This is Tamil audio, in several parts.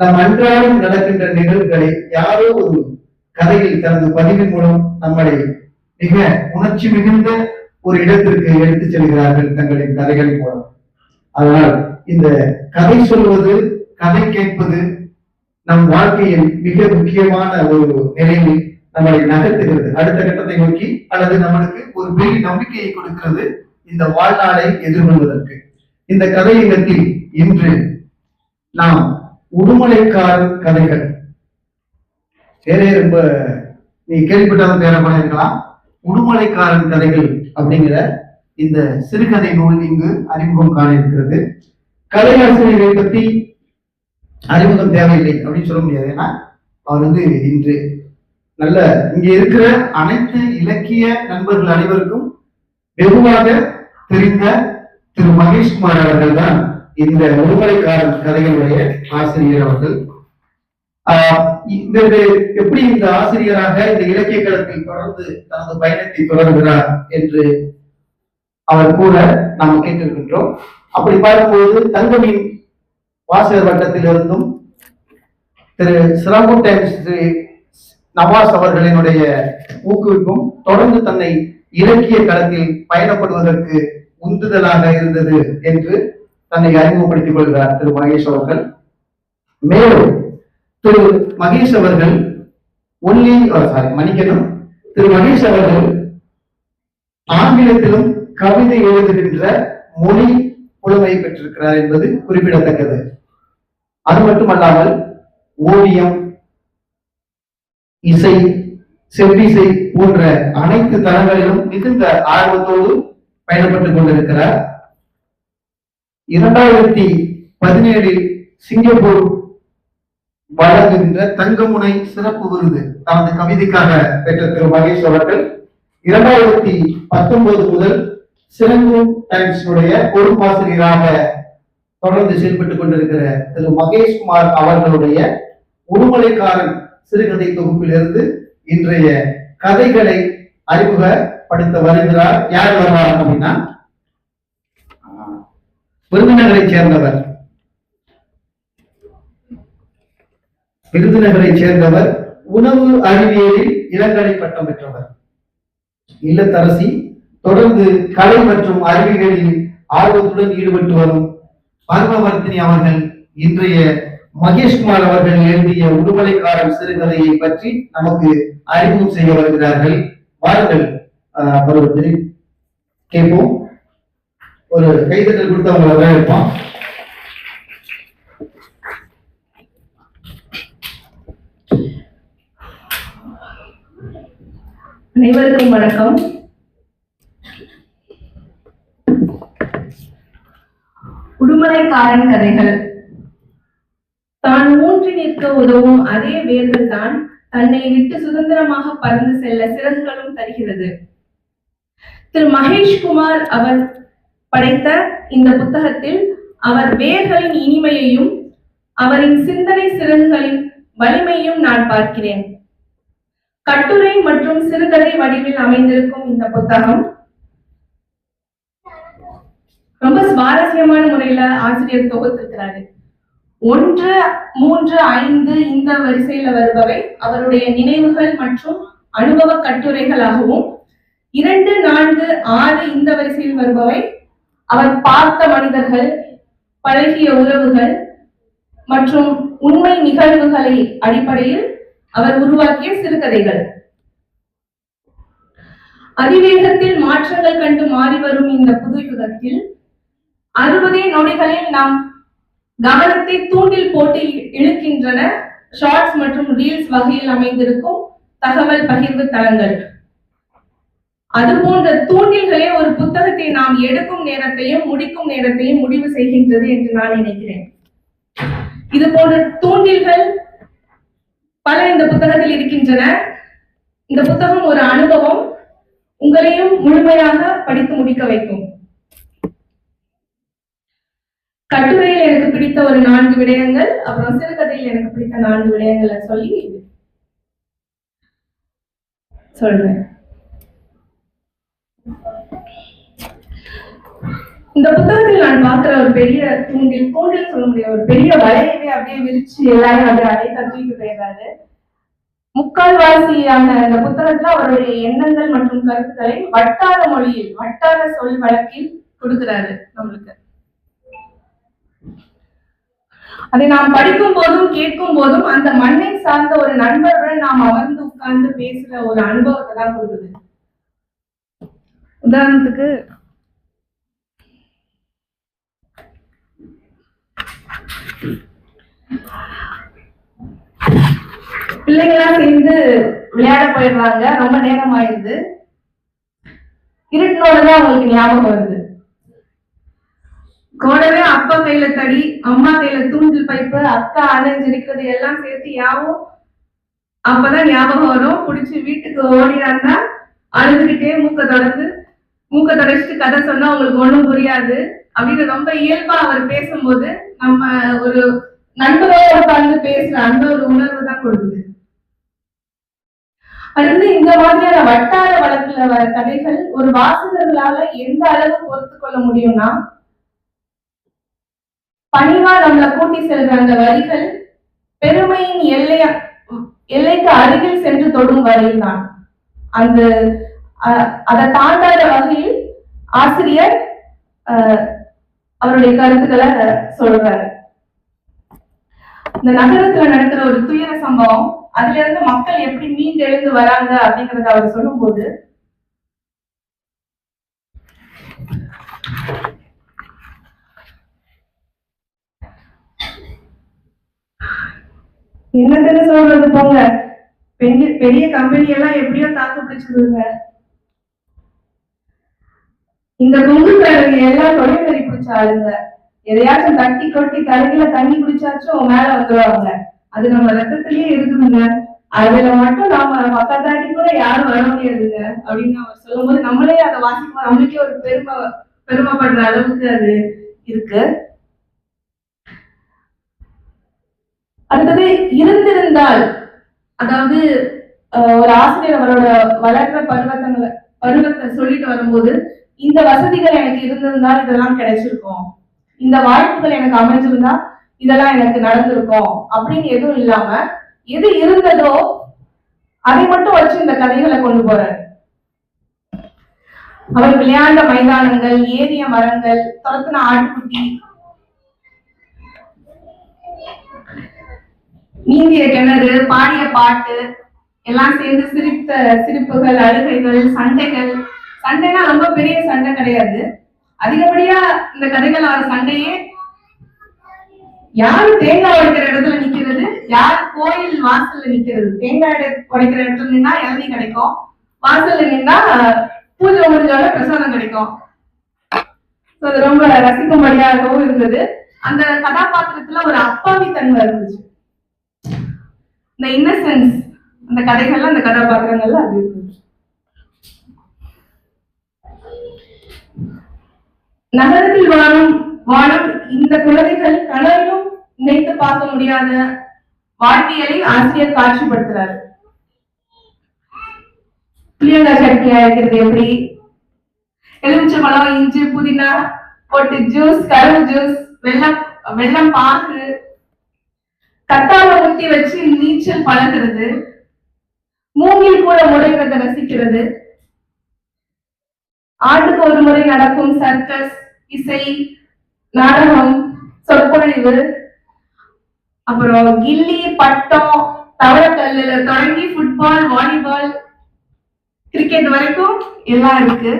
நம் அன்றாடம் நடக்கின்ற நிகழ்வுகளை யாரோ ஒரு கதையில் தனது பதிவின் மூலம் நம்மளை மிக உணர்ச்சி மிகுந்த ஒரு இடத்திற்கு எடுத்துச் செல்கிறார்கள் தங்களின் கதைகளின் மூலம். அதனால் இந்த கதை சொல்வது கதை கேட்பது நம் வாழ்க்கையில் மிக முக்கியமான ஒரு நிலையில் நம்மளை நகர்த்துகிறது. அடுத்த கட்டத்தை நோக்கி அல்லது நம்மளுக்கு ஒரு பெரிய நம்பிக்கையை கொடுக்கிறது இந்த வாழ்நாளை எதிர்கொள்வதற்கு. இந்த கதையகத்தில் இன்று நாம் உடுமலைக்காரன் கதைகள். பேரே ரொம்ப நீ கேள்விப்பட்டாலும் பேரப்பட இருக்கலாம். உடுமலைக்காரன் கதைகள் அப்படிங்கிற இந்த சிறுகதை நூல் இங்கு அறிமுகம் காண இருக்கிறது கதையாசிரியரை பற்றி அறிமுகம் தேவையில்லை அப்படின்னு சொல்ல முடியாது. ஏன்னா அவர் வந்து இன்று நல்ல இங்க இருக்கிற அனைத்து இலக்கிய நண்பர்கள் அனைவருக்கும் வெகுவாக தெரிந்த திரு மகேஷ்குமார் அவர்கள் தான் இந்த முதுமலைக்காரன் கதைகளுடைய ஆசிரியர் அவர்கள். ஆஹ் இந்த எப்படி இந்த ஆசிரியராக இந்த இலக்கிய களத்தில் தொடர்ந்து தனது பயணத்தை தொடர்கிறார் என்று அவர் கூட நாம் கேட்டிருக்கின்றோம். அப்படி பார்க்கும்போது தங்கமின் வாசகர் வட்டத்திலிருந்தும் திரு சிரம்பு டைம்ஸ் திரு நவாஸ் அவர்களினுடைய ஊக்குவிப்பும் தொடர்ந்து தன்னை இலக்கிய களத்தில் பயணப்படுவதற்கு உந்துதலாக இருந்தது என்று தன்னை அறிமுகப்படுத்திக் கொள்கிறார் திரு மகேஷ் அவர்கள் மேலும் திரு மகேஷ் அவர்கள் ஒன்லி சாரி மன்னிக்கணும் திரு மகேஷ் அவர்கள் ஆங்கிலத்திலும் கவிதை எழுதுகின்ற மொழி புலமை பெற்றிருக்கிறார் என்பது குறிப்பிடத்தக்கது. அது மட்டுமல்லாமல் ஓவியம் இசை செவ்விசை போன்ற அனைத்து தளங்களிலும் மிகுந்த ஆர்வத்தோடு பயணப்பட்டுக் கொண்டிருக்கிறார். இரண்டாயிரத்தி பதினேழில் சிங்கப்பூர் வழங்குகின்ற தங்கமுனை சிறப்பு விருது தனது கவிதைக்காக பெற்ற திரு மகேஷ் அவர்கள். இரண்டாயிரத்தி பத்தொன்பது முதல் சிறங்கும் டைம்ஸுடைய பொறுப்பாசிரியராக தொடர்ந்து செயல்பட்டுக் கொண்டிருக்கிற திரு மகேஷ்குமார் அவர்களுடைய உருமலைக்காரன் சிறுகதை தொகுப்பிலிருந்து இன்றைய கதைகளை அறிமுகப்படுத்த வருகிறார். யார் வருவார் அப்படின்னா விருதுநகரை சேர்ந்தவர். விருதுநகரை சேர்ந்தவர் உணவு அறிவியலில் இளங்கலை பட்டம் பெற்றவர். இல்லத்தரசி தொடர்ந்து கலை மற்றும் அறிவியலில் ஆர்வத்துடன் ஈடுபட்டு வரும் பர்மவர்த்தினி அவர்கள் இன்றைய மகேஷ்குமார் அவர்கள் எழுதிய உடுமலைக்காரன் சிறுகதையை பற்றி நமக்கு அறிமுகம் செய்ய வருகிறார்கள். வாருங்கள் ஆஹ், கேட்போம். ஒரு கைதட்டல் கொடுத்து அவங்களை வரவேற்போம் அனைவருக்கும் வணக்கம். உடுமலைக்காரன் கதைகள். தான் ஊன்றி நிற்க உதவும் அதே வேர்கள் தான் தன்னை விட்டு சுதந்திரமாக பறந்து செல்ல சிறகுகளும் தருகிறது. திரு மகேஷ்குமார் அவர் படைத்த இந்த புத்தகத்தில் அவர் வேர்களின் இனிமையையும் அவரின் சிந்தனை சிறகுகளின் வலிமையும் நான் பார்க்கிறேன். கட்டுரை மற்றும் சிறுகதை வடிவில் அமைந்திருக்கும் இந்த புத்தகம் ரொம்ப சுவாரஸ்யமான முறையில ஆசிரியர் தொகுத்திருக்கிறாரு. ஒன்று மூன்று ஐந்து இந்த வரிசையில வருபவை அவருடைய நினைவுகள் மற்றும் அனுபவ கட்டுரைகளாகவும் இரண்டு நான்கு ஆறு இந்த வரிசையில் வருபவை அவர் பார்த்த மனிதர்கள் பழகிய உறவுகள் மற்றும் உண்மை நிகழ்வுகளை அடிப்படையில் அவர் உருவாக்கிய சிறுகதைகள். அதிவேகத்தில் மாற்றங்கள் கண்டு மாறி வரும் இந்த புது யுகத்தில் அறுபதே நொடிகளில் நாம் கவனத்தை தூண்டில் போட்டு இழுக்கின்றன. ஷார்ட்ஸ் மற்றும் ரீல்ஸ் வகையில் அமைந்திருக்கும் தகவல் பகிர்வு தளங்கள். அது போன்ற தூண்டில்களே ஒரு புத்தகத்தை நாம் எடுக்கும் நேரத்தையும் முடிக்கும் நேரத்தையும் முடிவு செய்கின்றது என்று நான் நினைக்கிறேன். இது போன்ற தூண்டில்கள் பல இந்த புத்தகத்தில் இருக்கின்றன. இந்த புத்தகம் ஒரு அனுபவம். உங்களையும் முழுமையாக படித்து முடிக்க வைக்கும். கட்டுரையில் எனக்கு பிடித்த ஒரு நான்கு விடயங்கள் அப்புறம் சிறுகதையில் எனக்கு பிடித்த நான்கு விடயங்களை சொல்லி சொல்றேன். இந்த புத்தகத்தில் நான் பார்க்கிற ஒரு பெரிய தூண்டில் தூண்டில் சொல்ல முடியாது ஒரு பெரிய வலையவே அப்படியே விரிச்சு எல்லாரும் அப்படியே அடைய தூக்கிட்டு போயிடுறாரு. முக்கால்வாசியான இந்த புத்தகத்துல அவருடைய எண்ணங்கள் மற்றும் கருத்துக்களை வட்டார மொழியில் வட்டார சொல் வழக்கில் கொடுக்கிறாரு நம்மளுக்கு. அதை நாம் படிக்கும் போதும் கேட்கும் போதும் அந்த மண்ணை சார்ந்த ஒரு நண்பருடன் நாம் அமர்ந்து உட்கார்ந்து பேசுற ஒரு அனுபவத்தை தான் கொடுக்குது. உதாரணத்துக்கு பிள்ளைங்களாம் சேர்ந்து விளையாட போயிடுறாங்க. ரொம்ப நேரம் ஆயிடுது. இருட்டினோடதான் அவங்களுக்கு ஞாபகம் வருது. கூடவே அப்பா கையில தடி அம்மா கையில தூண்டில் பைப்பு அக்கா அலைஞ்சிருக்கிறது எல்லாம் சேர்த்து யாவும் அப்பதான் ஞாபகம் வரும். புடிச்சு வீட்டுக்கு ஓடினான்னா அழுதுகிட்டே மூக்க தொடர்ந்து மூக்க தொடச்சிட்டு கதை சொன்னா உங்களுக்கு ஒண்ணும் புரியாது. அப்படின்னு ரொம்ப இயல்பா அவர் பேசும்போது நம்ம ஒரு நண்பரோட உட்கார்ந்து பேசுற அந்த ஒரு உணர்வு தான் கொடுக்குது. அடுத்து இந்த மாதிரியான வட்டார வழக்குல வர கதைகள் ஒரு வாசகர்களால எந்த அளவு பொறுத்து கொள்ள முடியும்னா பணிவா நம்மளை கூட்டி செல்ற அந்த வரிகள் பெருமையின் எல்லைய எல்லைக்கு அருகில் சென்று தொடும் வரையில் தான் அந்த அ- அதை தாண்டாத வகையில் ஆசிரியர் அவருடைய கருத்துக்களை சொல்றாரு. இந்த நகரத்துல நடக்கிற ஒரு துயர சம்பவம் அதுல இருந்து மக்கள் எப்படி மீண்டெழுந்து வராங்க அப்படிங்கறத அவர் சொல்லும்போது என்னதுன்னு சொல்றது போங்க. பெரிய பெரிய கம்பெனி எல்லாம் எப்படியோ தாக்கு பிடிச்சிருங்க இந்த குங்குக்காரங்க எல்லாம் தொழில்நெறி பிடிச்ச ஆளுங்க. எதையாச்சும் தட்டி கொட்டி தலையில தண்ணி குடிச்சாச்சும் மேல வந்துருவாங்க. அது நம்ம ரத்தத்திலேயே இருக்குதுங்க. அதுல மட்டும் நாம பக்கத்தாட்டி கூட யாரும் வர முடியாதுங்க. அப்படின்னு அவர் சொல்லும்போது நம்மளே அதை வாசிக்கும் நம்மளுக்கே ஒரு பெருமை பெருமைப்படுற அளவுக்கு அது இருக்கு. அடுத்தது இருந்திருந்தால் அதாவது ஒரு ஆசிரியர் அவரோட வளர்ற பருவத்தங்களை பருவத்தை சொல்லிட்டு வரும்போது இந்த வசதிகள் எனக்கு இருந்திருந்தால் இதெல்லாம் கிடைச்சிருக்கும். இந்த வாய்ப்புகள் எனக்கு அமைஞ்சிருந்தா இதெல்லாம் எனக்கு நடந்திருக்கும் அப்படின்னு எதுவும் இல்லாம எது இருந்ததோ அதை மட்டும் வச்சு இந்த கதைகளை கொண்டு போறாரு. அவர் விளையாண்ட மைதானங்கள் ஏறிய மரங்கள் துரத்தின ஆட்டுக்குட்டி. நீந்திய கிணறு பாடிய பாட்டு எல்லாம் சேர்ந்து சிரித்த சிரிப்புகள் அழுகைகள் சண்டைகள். சண்டைனா ரொம்ப பெரிய சண்டை கிடையாது. அதிகப்படியா இந்த கதைகள் வர சண்டையே யாரு தேங்காய் உடைக்கிற இடத்துல நிக்கிறது? யார் கோயில் வாசல்ல நிக்கிறது? தேங்காய் எடு- உடைக்கிற இடத்துல நின்னா இளநீ கிடைக்கும். வாசல்ல நின்னா பூஜை முடிஞ்சால பிரசாதம் கிடைக்கும். அது ரொம்ப ரசிக்கும்படியாகவும் இருந்தது. அந்த கதாபாத்திரத்துல ஒரு அப்பாவி தன்மை இருந்துச்சு. இந்த இன்னசென்ஸ் அந்த கதைகள்ல அந்த கதாபாத்திரங்கள்ல அது இருந்துச்சு. நகரத்தில் வாழும் வாழும் இந்த குழந்தைகள் கனவிலும் நினைத்து பார்க்க முடியாத வாழ்வியலை ஆசிரியர் காட்சிப்படுத்துறாரு. புளியங்காய் சட்னி அரைக்கிறது எப்படி? எலுமிச்சம்பழம் இஞ்சி புதினா போட்டு ஜூஸ் கரும்பு ஜூஸ் வெள்ளம் வெள்ளம் பாகு கத்தாழ ஊட்டி வச்சு நீச்சல் பழகிறது மூங்கில் கூட முறைகிறத ரசிக்கிறது. ஆண்டுக்கு ஒரு முறை நடக்கும் சர்க்கஸ் இசை நாடகம் சொற்பொழிவு அப்புறம் கில்லி பட்டம் தவறக்கல்லுல தொடங்கி ஃபுட்பால் வாலிபால் கிரிக்கெட் வரைக்கும் எல்லாம் இருக்கு.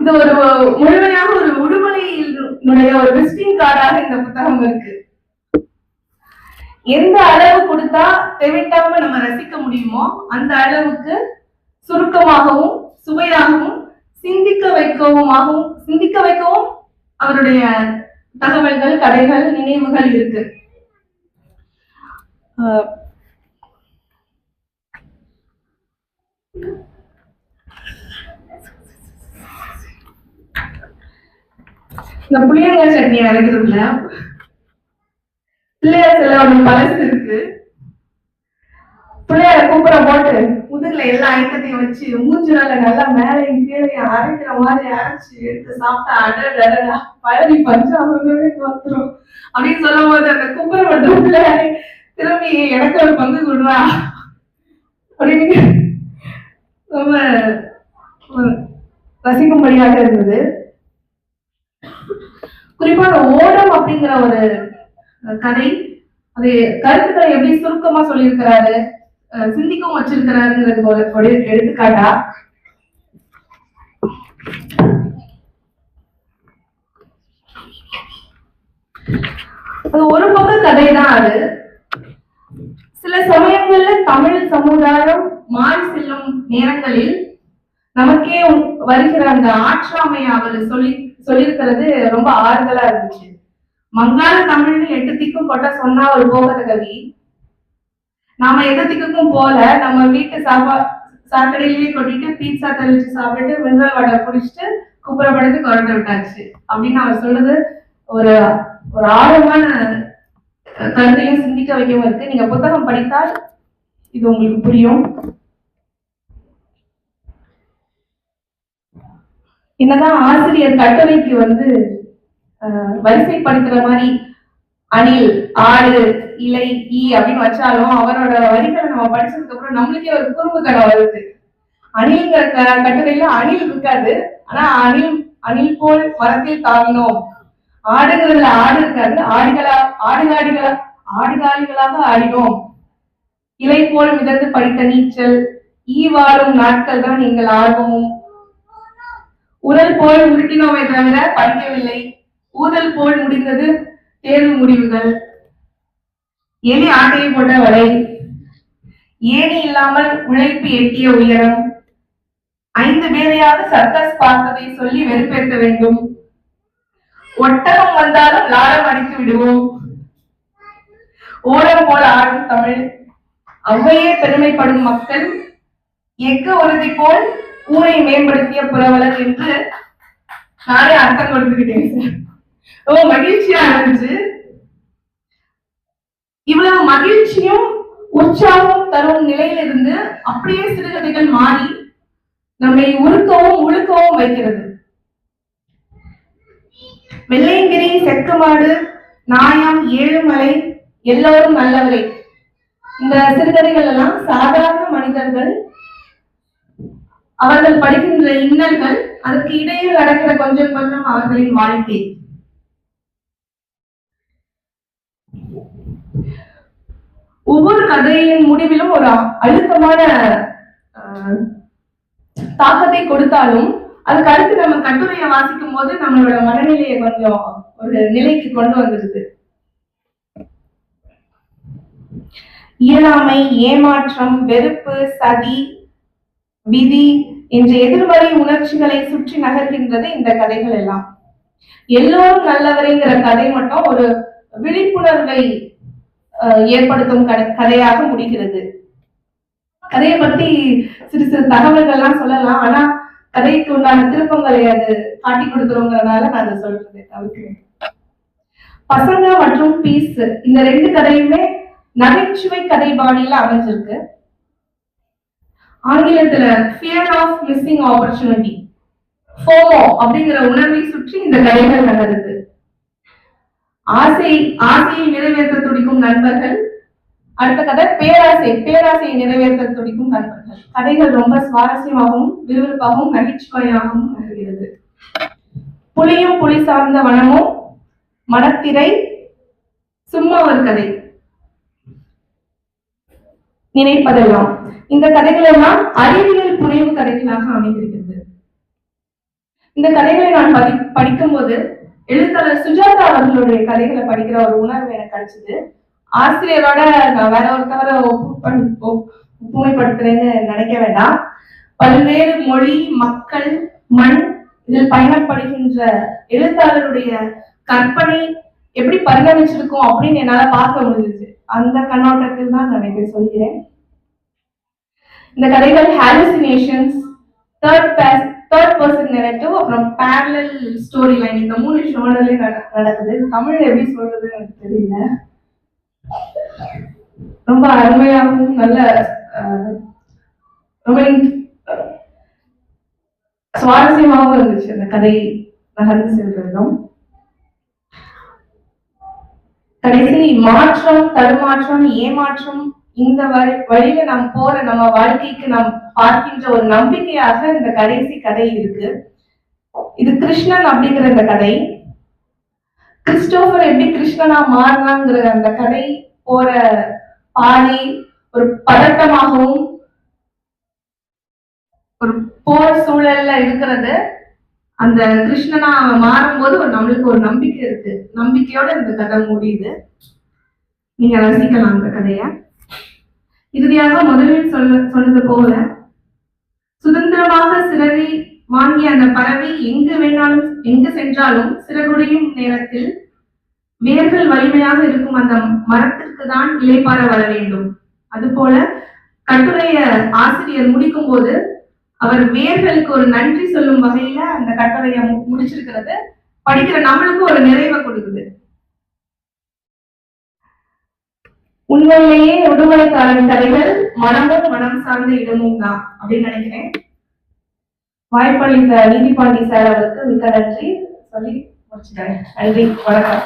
இது ஒரு முழுமையாக ஒரு உடுமலையினுடைய ஒரு விசிட்டிங் கார்டாக இந்த புத்தகம் இருக்கு. எந்த அளவு கொடுத்தா தெவிட்டாம நம்ம ரசிக்க முடியுமோ அந்த அளவுக்கு சுருக்கமாகவும் சுவையாகவும் சிந்திக்க வைக்கவுமாகவும் சிந்திக்க வைக்கவும் அவருடைய தகவல்கள் கதைகள் நினைவுகள் இருக்கு. இந்த புளியங்காய் சட்னி அரைக்கிறதுல பிள்ளையார் சிலை ஒன்று பழசு இருக்கு. பிள்ளையார கூப்பிட போட்டு முதுகுல எல்லா ஐட்டத்தையும் வச்சு மூஞ்சினால நல்லா மேலையும் கீழே அரைக்கிற மாதிரி அரைச்சு எடுத்து சாப்பிட்டா அடடா பழனி பஞ்சாபமே பார்த்துரும். அப்படின்னு சொல்லும் போது அந்த குப்புற பிள்ளையாரு திரும்பி எனக்கு ஒரு பங்கு கொடுறா. அப்படின்னு ரொம்ப ரசிக்கும்படியாக இருந்தது. குறிப்பா ஓடம் அப்படிங்கிற ஒரு கதை அது கருத்துக்களை எப்படி சுருக்கமா சொல்லியிருக்கிறாரு? சிந்திக்கும் வச்சிருக்கிறாருங்கிறது போல எடுத்துக்காட்டா? அது ஒரு பக்க கதை தான் அது. சில சமயங்கள்ல தமிழ் சமுதாயம் மாறி செல்லும் நேரங்களில் நமக்கே வருகிற அந்த ஆற்றாமை அவர் சொல்லி சொல்லியிருக்கிறது ரொம்ப ஆறுதலா இருந்துச்சு. மங்காள தமிழ்னு எட்டு திக்கும் கொட்ட சொன்னா ஒரு போகத கவி நாம எதத்துக்கும் போல நம்ம வீட்டு சாப்பா சாக்கடையிலேயே கொட்டிட்டு பீட்சா தெளிச்சு சாப்பிட்டுட்டு மினரல் வாட்டர் குடிச்சிட்டு குப்புறப்படுத்து கொரட்டை விட்டாச்சு. அப்படின்னு அவர் சொல்றது ஒரு ஒரு ஆழமான கருத்தையும் சிந்திக்க வைக்கவும் இருக்கு. நீங்க புத்தகம் படித்தால் இது உங்களுக்கு புரியும். என்னதான் ஆசிரியர் கட்டளைக்கு வந்து வரிசைப்படுத்துற மாதிரி அணில் ஆடு இலை ஈ அப்படின்னு வச்சாலும் அவரோட வரிகளை நம்ம படிச்சதுக்கு அப்புறம் நம்மளுக்கே ஒரு குறும்பு கடை வருது. அணில்ங்கிற க- கட்டுரையில அணில் இருக்காது. ஆனா அணில் அணில் போல் மரத்தில் தாங்கினோம் ஆடுகிறதுல ஆடு இருக்காது. ஆடுகளா ஆடுகாடிகளா ஆடுகாலிகளாக ஆடினோம். இலை போல் மிதந்து படித்த நீச்சல் ஈ வாழும் நாட்கள் தான் எங்கள் ஆர்வமும். உடல் போல் உருட்டினோமே தவிர படிக்கவில்லை. ஊதல் போல் முடிந்தது தேர்வு முடிவுகள். எலி ஆட்டையை போட்ட வரை ஏணி இல்லாமல் உழைப்பு எட்டிய உயரம். ஐந்து பேரையாவது சர்க்கஸ் பார்த்ததை சொல்லி வெறுப்பேற்க வேண்டும். ஒட்டகம் வந்தாலும் லாடம் அடித்து விடுவோம். ஓடம் போல ஆடும் தமிழ். அவ்வையே பெருமைப்படும் மக்கள். எக்க உறுதி போல் ஊரை மேம்படுத்திய புறவலர் என்று நானே அர்த்தம் கொடுத்துக்கிட்டேன் சார். ரொம்ப மகிழ்ச்சியா இருந்துச்சு. இவ்வளவு மகிழ்ச்சியும் உற்சாகம் தரும் நிலையிலிருந்து அப்படியே சிறுகதைகள் மாறி நம்மை உருக்கவும் உழுக்கவும் வைக்கிறது. வெள்ளையங்கிரி செக்கமாடு நாயம் ஏழுமலை எல்லோரும் நல்லவரே. இந்த சிறுகதைகள் எல்லாம் சாதாரண மனிதர்கள் அவர்கள் படிக்கின்ற இன்னல்கள் அதற்கு இடையில் நடக்கிற கொஞ்சம் கொஞ்சம் அவர்களின் வாழ்க்கை. ஒவ்வொரு கதையின் முடிவிலும் ஒரு அழுத்தமான தாக்கத்தை கொடுத்தாலும் அதுக்கு அடுத்து நம்ம கட்டுரையை வாசிக்கும் போது நம்மளோட மனநிலையை கொஞ்சம் ஒரு நிலைக்கு கொண்டு வந்துருது. இயலாமை ஏமாற்றம் வெறுப்பு சதி விதி என்ற எதிர்மறை உணர்ச்சிகளை சுற்றி நகர்கின்றது இந்த கதைகள் எல்லாம். எல்லோரும் நல்லவரைங்கிற கதை மட்டும் ஒரு விழிப்புணர்வை அஹ், ஏற்படுத்தும் கதையாக முடிகிறது. கதையை பற்றி சிறு சிறு தகவல்கள்லாம் சொல்லலாம். ஆனா கதைக்கு உண்டான திருப்பங்களை அது காட்டி கொடுத்துருங்கிறதுனால நான் அதை சொல்றதை தவிர்க்கிறேன். பசங்க மற்றும் பீஸ் இந்த ரெண்டு கதையுமே நகைச்சுவை கதை பாணியில அமைஞ்சிருக்கு. ஆங்கிலத்துல fear of missing opportunity FOMO அப்படிங்கிற உணர்வை சுற்றி இந்த கதைகள் நகருது ஆசை ஆசையை நிறைவேற்ற துடிக்கும் நண்பர்கள். அடுத்த கதை பேராசை பேராசையை நிறைவேற்ற துடிக்கும் நண்பர்கள். கதைகள் ரொம்ப சுவாரஸ்யமாகவும் விறுவிறுப்பாகவும் நகைச்சுவையாகவும் வருகிறது புலியும் புலி சார்ந்த வனமும் மனத்திரை சும்மா ஒரு கதை. நினைப்பதெல்லாம். இந்த கதைகள் எல்லாம் அறிவியல் புனைவு கதைகளாக அமைந்திருக்கிறது. இந்த கதைகளை நான் படி படிக்கும்போது எழுத்தாளர் சுஜாதா அவர்களுடைய கதைகளை படிக்கிற ஒரு உணர்வு எனக்கு கிடைச்சது. ஆசிரியரோட நான் வேற ஒருத்தவரை ஒப்புப்பண் ஒப்புமைப்படுத்துறேன்னு நினைக்க வேண்டாம். பல்வேறு மொழி மக்கள் மண் இதில் பயணப்படுகின்ற எழுத்தாளருடைய கற்பனை எப்படி பரிணமிச்சிருக்கும் அப்படின்னு என்னால பார்க்க முடிஞ்சது. அந்த கண்ணோட்டத்தில் தான் நான் இதை சொல்கிறேன். இந்த கதைகள் hallucinations third third person narrative அப்புறம் பேரலல் ஸ்டோரி லைன் இந்த மூணு ஷோல்டர்லயே நடக்குது. தமிழ் எப்படி சொல்றதுன்னு எனக்கு தெரியல. ரொம்ப அருமையாகவும் நல்ல ரொம்ப சுவாரஸ்யமாகவும் இருந்துச்சு அந்த கதை நகர்ந்து செல்றதும். கடைசி மாற்றம் தடுமாற்றம் ஏமாற்றம் இந்த வழி வழியில நாம் போற நம்ம வாழ்க்கைக்கு நாம் பார்க்கின்ற ஒரு நம்பிக்கையாக இந்த கடைசி கதை இருக்கு. இது கிருஷ்ணன் அப்படிங்கிற இந்த கதை. கிறிஸ்டோபர் எப்படி கிருஷ்ணனா மாறினாங்கிற அந்த கதை போற பாதி ஒரு பதட்டமாகவும் ஒரு போர் சூழல்ல இருக்கிறது. அந்த கிருஷ்ணனா மாறும்போது ஒரு நம்மளுக்கு ஒரு நம்பிக்கை இருக்கு. நம்பிக்கையோட இந்த கதை முடியுது. நீங்க ரசிக்கலாம் அந்த கதையை. இறுதியாக முதலில் சொல்ல சொன்னது போல சுதந்திரமாக சிறகை வாங்கிய அந்த பறவை எங்கு வேணாலும் எங்கு சென்றாலும் சிறகுடையும் நேரத்தில் வேர்கள் வலிமையாக இருக்கும் அந்த மரத்திற்கு தான் இலைப்பாற வர வேண்டும். அதுபோல கட்டுரைய ஆசிரியர் முடிக்கும் போது அவர் வேர்களுக்கு ஒரு நன்றி சொல்லும் வகையில அந்த கட்டுரையை மு- முடிச்சிருக்கிறது. படிக்கிற நம்மளுக்கும் ஒரு நிறைவை கொடுக்குது. உண்மையிலேயே விடுமுறைக்காரன் தலைவர் மனமும் மனம் சார்ந்த இடமும் தான் அப்படின்னு நினைக்கிறேன். வாய்ப்பளித்த நீதிபாண்டி சார் அவருக்கு மிக்க நன்றி. சொல்லி முடிச்சுக்கிறேன். நன்றி. வணக்கம்.